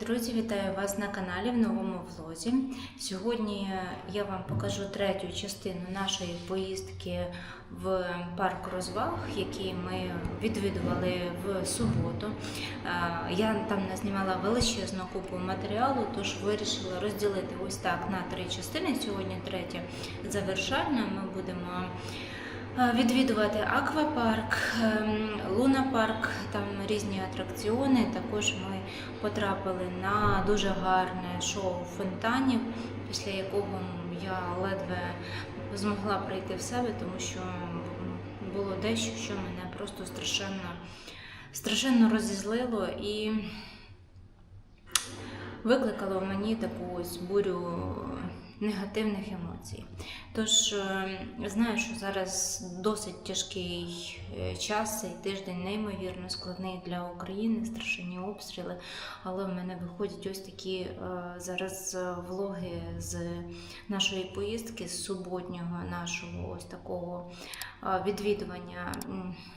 Друзі! Вітаю вас на каналі в новому влозі. Сьогодні я вам покажу третю частину нашої поїздки в парк розваг, який ми відвідували в суботу. Е, Я там назнімала величезну купу матеріалу, тож вирішила розділити ось так на три частини. Сьогодні третя завершальна. Ми будемо відвідувати аквапарк, ем, лунапарк, там різні атракціони. Також ми потрапили на дуже гарне шоу фонтанів, після якого я ледве змогла прийти в себе, тому що було дещо, що мене просто страшенно, страшенно розізлило і викликало в мені таку ось бурю негативних емоцій. Тож е, знаю, що зараз досить тяжкий е, час, цей тиждень неймовірно складний для України, страшенні обстріли, але в мене виходять ось такі е, зараз влоги з нашої поїздки, з суботнього нашого ось такого відвідування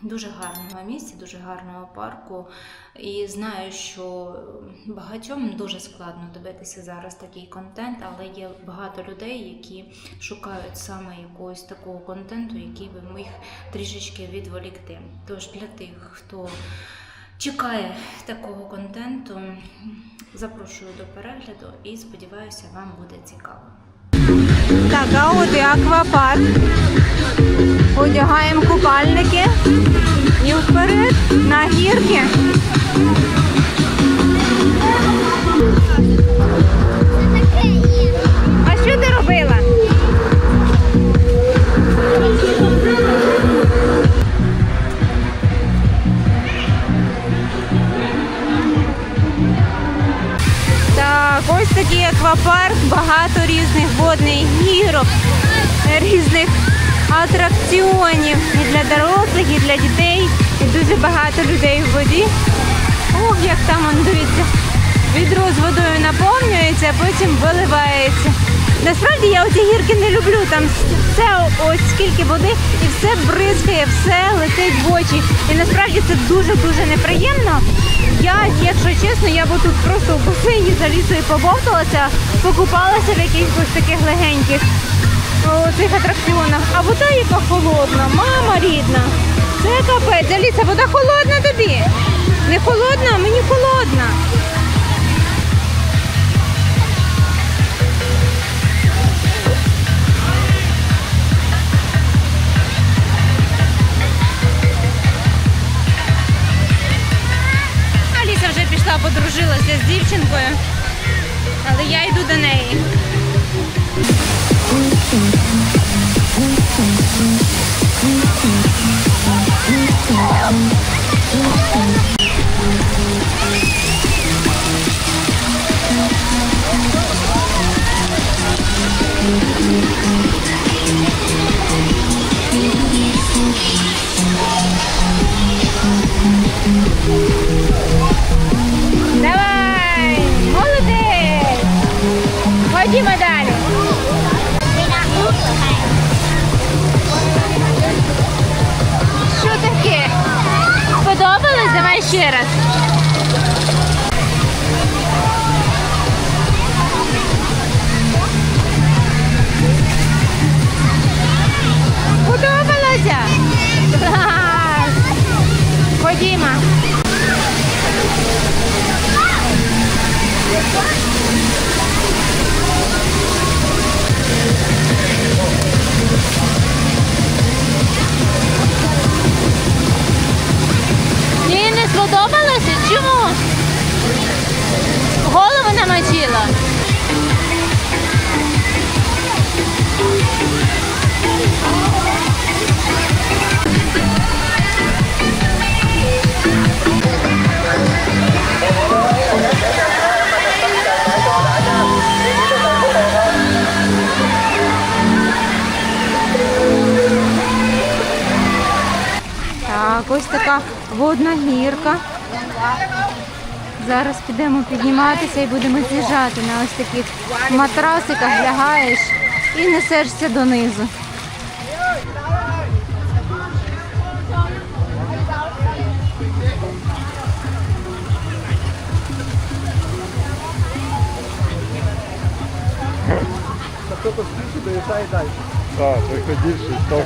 дуже гарного місця, дуже гарного парку. І знаю, що багатьом дуже складно дивитися зараз такий контент, але є багато людей, які шукають саме якогось такого контенту, який би міг трішечки відволікти. Тож для тих, хто чекає такого контенту, запрошую до перегляду і сподіваюся, вам буде цікаво. Так, а от і аквапарк. Одягаємо купальники і вперед на гірки. Різних водних гірок, різних атракціонів і для дорослих, і для дітей, і дуже багато людей в воді. Ох, як там он дивіться. Відро з водою наповнюється, а потім виливається. Насправді я оці гірки не люблю. Там все ось скільки води і все бризкає, все летить в очі. І насправді це дуже-дуже неприємно. Я, якщо чесно, я би тут просто в басейні за лісою побовталася, покупалася в якихось таких легеньких цих атракціонах. А вода яка холодна, мама рідна. Це капець. Аліса, вода холодна тобі. Не холодна, мені холодна. Подружилася з дівчинкою, але я йду до неї. Ось така водна гірка. Зараз підемо підніматися і будемо з'їжджати на ось таких матрасиках, лягаєш і несешся донизу. Так, виходивши, так.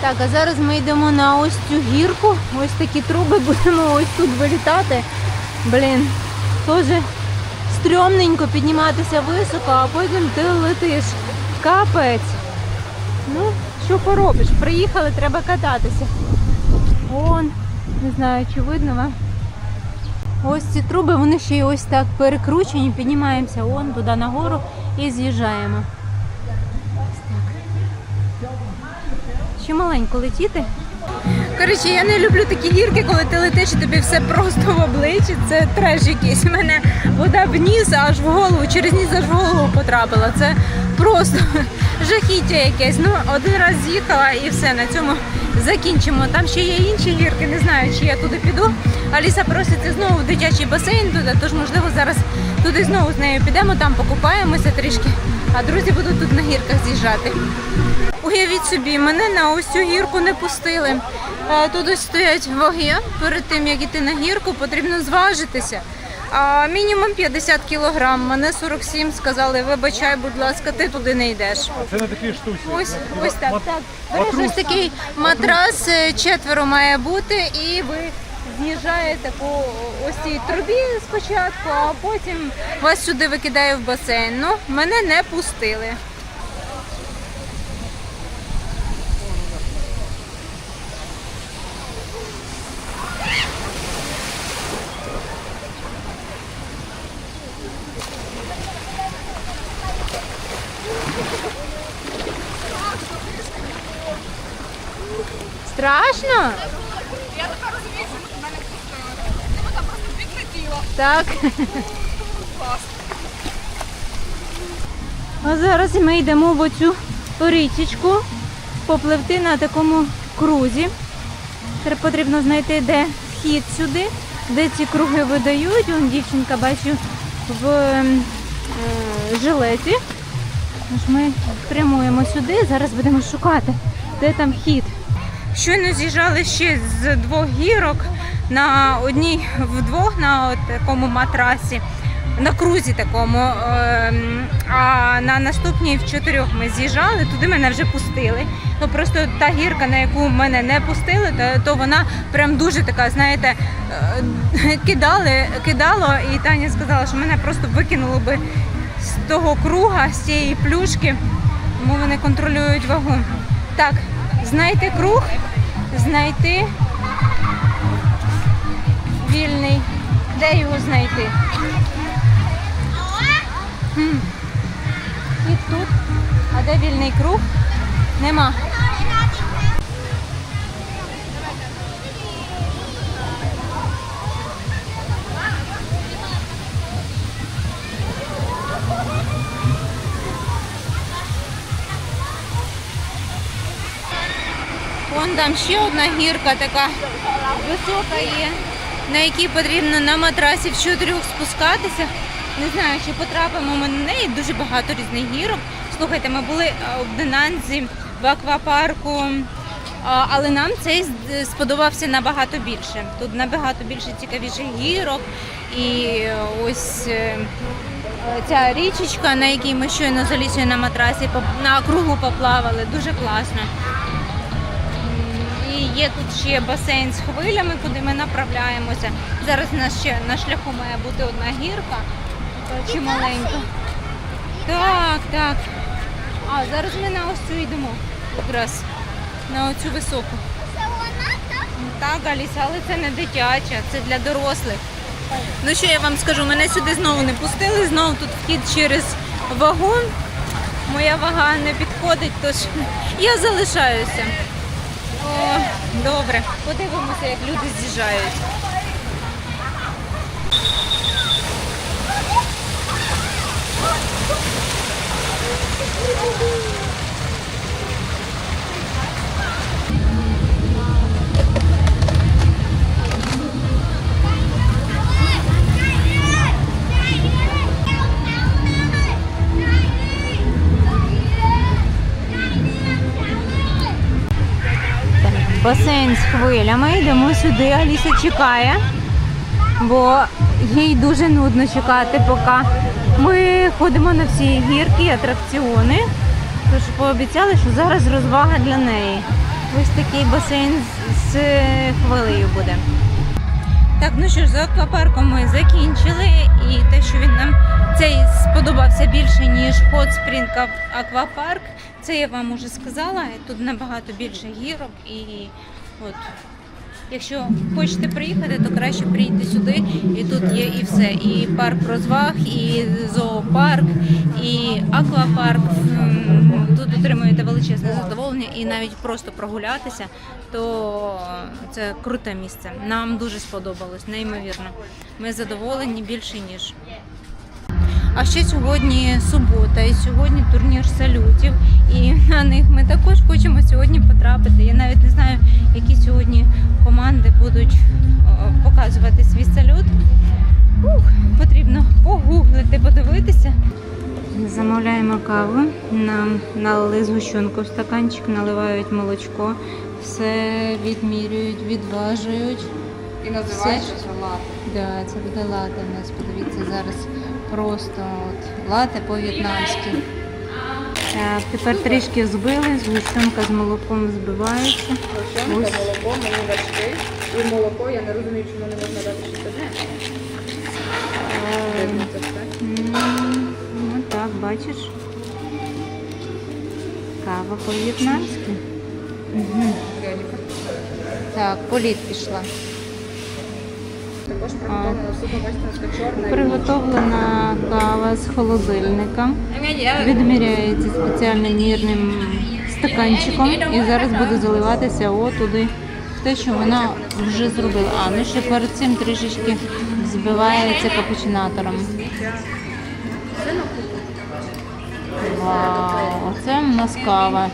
Так, а зараз ми йдемо на ось цю гірку. Ось такі труби будемо ось тут вилітати. Блін, теж стрьомненько підніматися високо, а потім ти летиш. Капець. Ну, що поробиш? Приїхали, треба кататися. Вон, не знаю, чи видно вам. Ось ці труби, вони ще й ось так перекручені, піднімаємося вон туди нагору і з'їжджаємо. Ще маленько летіти. Коротше, я не люблю такі гірки, коли ти летиш і тобі все просто в обличчі. Це треш якийсь. У мене вода в ніс аж в голову, через ніс аж в голову потрапила. Це просто жахіття якесь. Ну, один раз з'їхала і все, на цьому закінчимо. Там ще є інші гірки, не знаю, чи я туди піду. Аліса проситься знову в дитячий басейн туди, тож можливо зараз туди знову з нею підемо, там покупаємося трішки, а друзі будуть тут на гірках з'їжджати. Уявіть собі, мене на ось цю гірку не пустили. Е, Тут стоять ваги. Перед тим як іти на гірку, потрібно зважитися. А мінімум 50 кілограм. Мене 47 сказали, вибачай, будь ласка, ти туди не йдеш. Це на такій штуці. Ось ось так. так. Береш ось такий матрас, е, четверо має бути, і ви з'їжджаєте по ось цій трубі спочатку, а потім вас сюди викидає в басейн. Ну, мене не пустили. Страшно? Я така розумію, що мене пустили. Ну там просто відлетіло. Так. А зараз ми йдемо в оцю річечку, попливти на такому крузі. Тепер потрібно знайти, де вхід сюди, де ці круги видають. Вон дівчинка бачу в ем, е, жилеті. Тож ми прямуємо сюди, зараз будемо шукати, де там вхід. Щойно з'їжджали ще з двох гірок на одній вдвох на такому матрасі, на крузі такому. ем, А на наступній в чотирьох ми з'їжджали, туди мене вже пустили. Ну просто та гірка, на яку мене не пустили, то, то вона прям дуже така, знаєте, е, кидали, кидало, і Таня сказала, що мене просто викинуло би з того круга, з цієї плюшки, тому вони контролюють вагу. Так, знайти круг, знайти вільний. Де його знайти? І тут. А де вільний круг? Нема. Там ще одна гірка така висока є, на якій потрібно на матрасі в чотирьох спускатися. Не знаю, чи потрапимо ми на неї. Дуже багато різних гірок. Слухайте, ми були е, в Динанзі, в аквапарку, але нам цей сподобався набагато більше. Тут набагато більше цікавіших гірок. І е, ось е, ця річечка, на якій ми щойно з Алісою на матрасі на кругу поплавали, дуже класно. Є тут ще басейн з хвилями, куди ми направляємося. Зараз у нас ще на шляху має бути одна гірка, така чималенька. Так, так. А зараз ми на ось цю йдемо. Якраз на оцю високу. Так, Аліса, але це не дитяча, це для дорослих. Ну що я вам скажу, мене сюди знову не пустили, знову тут вхід через вагон. Моя вага не підходить, тож я залишаюся. О, добре. Подивимося, як люди з'їжджають. З хвилями. Йдемо сюди. Аліса чекає, бо їй дуже нудно чекати, поки ми ходимо на всі гірки і атракціони. Тож пообіцяли, що зараз розвага для неї. Ось такий басейн з, хвилею буде. Так, ну що ж, з аквапарком ми закінчили, і те, що він нам цей сподобався більше, ніж Spring Ак- аквапарк, це я вам уже сказала. Тут набагато більше гірок і от. Якщо хочете приїхати, то краще приїдьте сюди. І тут є і все. І парк розваг, і зоопарк, і аквапарк. Тут отримуєте величезне задоволення і навіть просто прогулятися, то це круте місце. Нам дуже сподобалось, неймовірно. Ми задоволені більше ніж. А ще сьогодні субота, і сьогодні турнір салютів. І на них ми також хочемо сьогодні потрапити. Я навіть не знаю, які сьогодні команди будуть показувати свій салют. Ух, потрібно погуглити, подивитися. Замовляємо каву, нам налили згущенку в стаканчик, наливають молочко, все відмірюють, відважують. І називається лати. Да, це буде лате у нас. Подивіться зараз просто от, лате по-в'єтнамськи. Так, тепер трішки взбили, згущенка з молоком збивається. Ось. молоко, мені важкий. І молоко, я не розумію, чому не можна дати щось одне. Е, Видно це все. м, Ну так, бачиш. Кава по-в'єтнамськи. Мгм. Так, політ пішла. Також приготовлено супа, бачите, така чорна. Приготовлена кава з холодильника. Відміряється спеціальним мірним стаканчиком і зараз буде заливатися отуди те, що вона вже зробила. А, ну ще перед цим трішечки збивається капучинатором. Вау, оце у нас кава.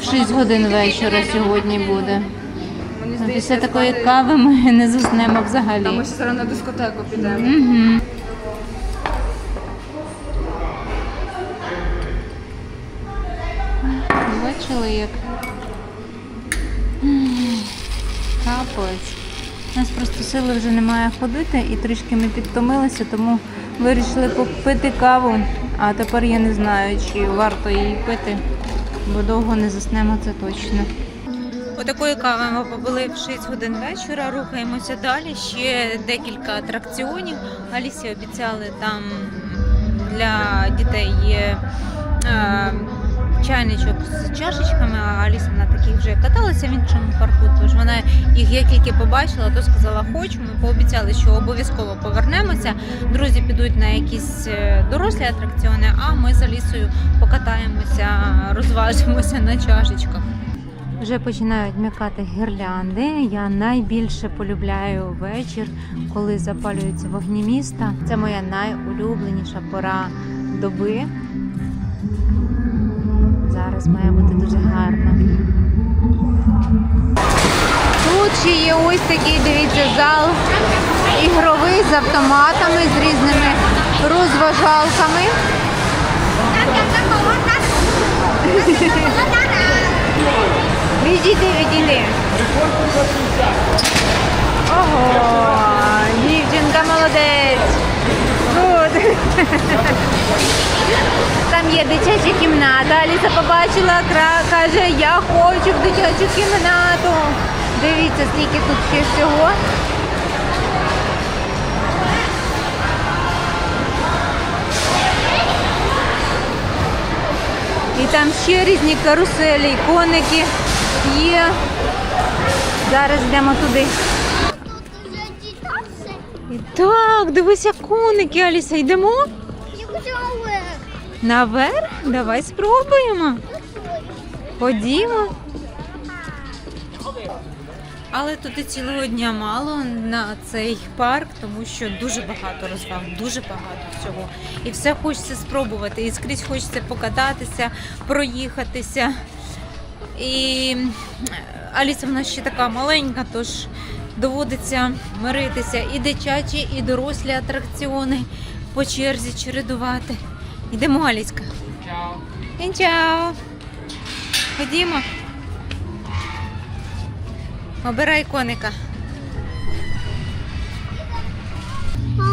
В 6 годин вечора сьогодні буде. Після такої кави ми не заснемо Та ми взагалі. ще зараз на дискотеку підемо. Угу. Бачили, як капець. У нас просто сили вже немає ходити і трішки ми підтомилися, тому вирішили попити каву. А тепер я не знаю, чи варто її пити, бо довго не заснемо це точно. Отакої кави ми побули в 6 годин вечора, рухаємося далі. Ще декілька атракціонів. Алісі обіцяли там для дітей є е, чайничок з чашечками, а Аліса на таких вже каталася в іншому парку. Тож вона їх як тільки побачила, то сказала, хочу. Ми пообіцяли, що обов'язково повернемося. Друзі підуть на якісь е, дорослі атракціони, а ми з Алісою покатаємося, розважимося на чашечках. Вже починають м'якати гірлянди. Я найбільше полюбляю вечір, коли запалюються вогні міста. Це моя найулюбленіша пора доби. Зараз має бути дуже гарно. Тут ще є ось такий, дивіться, зал ігровий з автоматами, з різними розважалками. Відійди, відійди. Ого, дівчинка молодець. Good. Там є дитяча кімната. Аліса побачила, каже, я хочу в дитячу кімнату. Дивіться, скільки тут ще всього. І там ще різні каруселі, коники є. Зараз йдемо туди. Так, дивися, коники, Аліса, йдемо наверх. Давай спробуємо. Ходімо. Але тут і цілого дня мало на цей парк, тому що дуже багато розваг, дуже багато всього. І все хочеться спробувати. І скрізь хочеться покататися, проїхатися. І Аліса в нас ще така маленька, тож доводиться миритися і дитячі, і дорослі атракціони по черзі чередувати. Йдемо, Аліська. Чао. Чао. Ходімо. Обирай коника.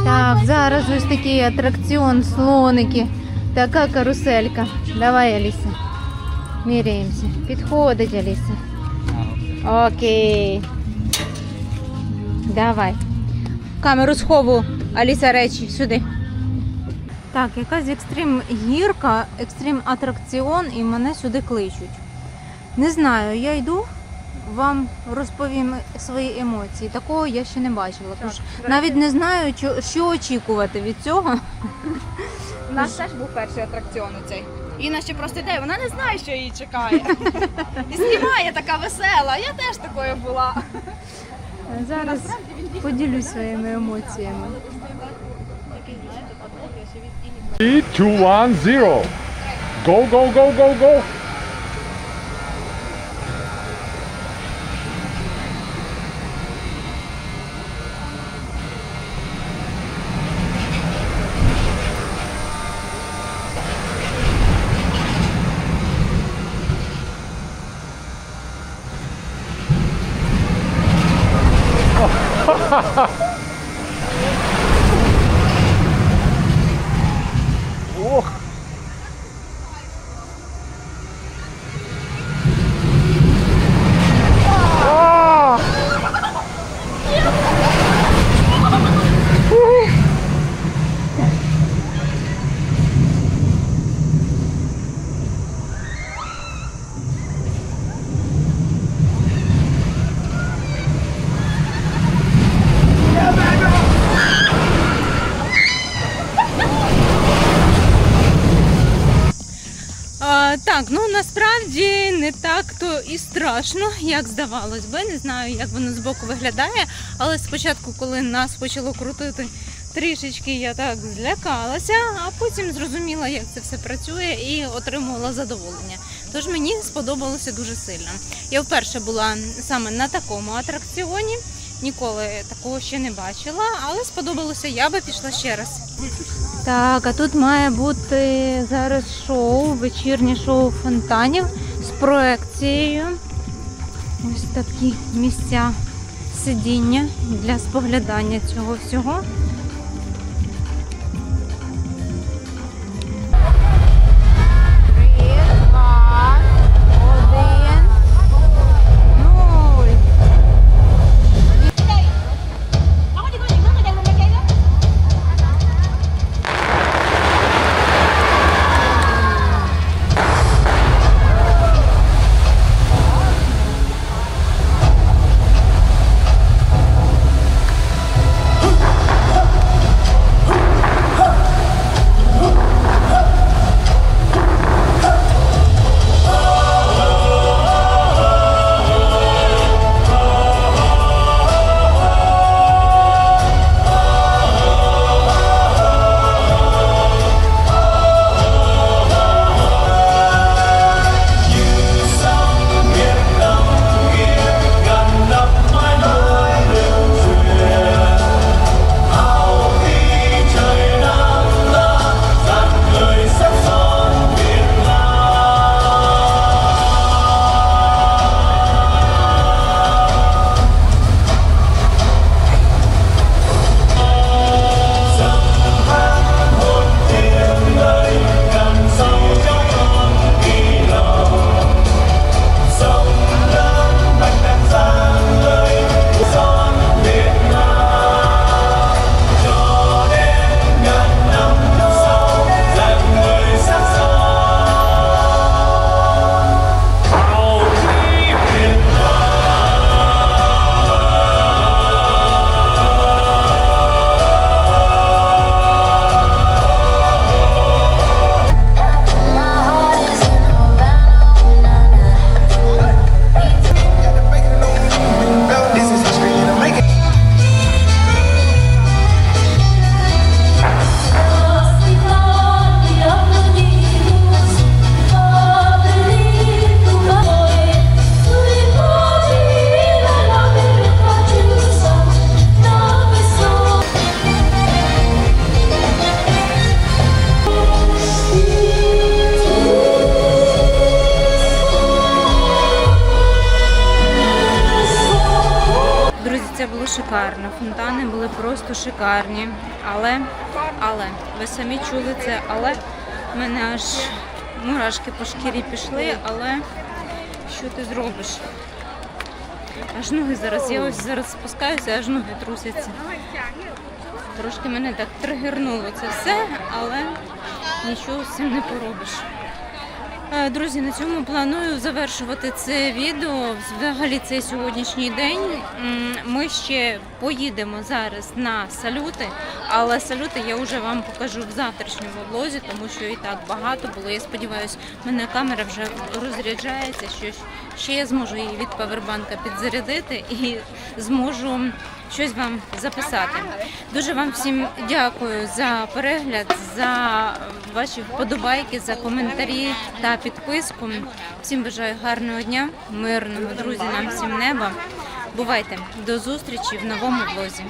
Так, зараз ось такий атракціон, слоники. Така каруселька. Давай, Аліса. Міряємося. Підходить, Аліса. Окей. Давай. Камеру схову. Аліса речі сюди. Так, якась екстрим гірка, екстрим атракціон, і мене сюди кличуть. Не знаю, я йду, вам розповім свої емоції. Такого я ще не бачила. Тож навіть не знаю, що, що очікувати від цього. У нас теж був перший атракціон у цей. Інна ще просто йде, вона не знає, що її чекає. І знімає така весела. Я теж такою була. Зараз поділюсь своїми емоціями. 3, 2, 1, 0. Go, go, go, go, go. Ох. А! А, так, ну насправді не так то і страшно, як здавалось би. Не знаю, як воно збоку виглядає. Але спочатку, коли нас почало крутити трішечки, я так злякалася, а потім зрозуміла, як це все працює, і отримувала задоволення. Тож мені сподобалося дуже сильно. Я вперше була саме на такому атракціоні. Ніколи такого ще не бачила, але сподобалося, я би пішла ще раз. Так, а тут має бути зараз шоу, вечірнє шоу фонтанів проекцією. Ось такі місця сидіння для споглядання цього всього. Шикарні. Але, але, ви самі чули це, але в мене аж мурашки по шкірі пішли, але що ти зробиш? Аж ноги зараз, я ось зараз спускаюся, аж ноги трусяться. Трошки мене так тригернуло це все, але нічого з цим не поробиш. Е, Друзі, на цьому планую завершувати це відео. Взагалі цей сьогоднішній день. Ми ще поїдемо зараз на салюти, але салюти я вже вам покажу в завтрашньому влозі, тому що і так багато було. Я сподіваюся, в мене камера вже розряджається, що ще я зможу її від павербанка підзарядити і зможу щось вам записати. Дуже вам всім дякую за перегляд, за ваші вподобайки, за коментарі та підписку. Всім бажаю гарного дня, мирного, друзі, нам всім неба. Бувайте до зустрічі в новому влозі.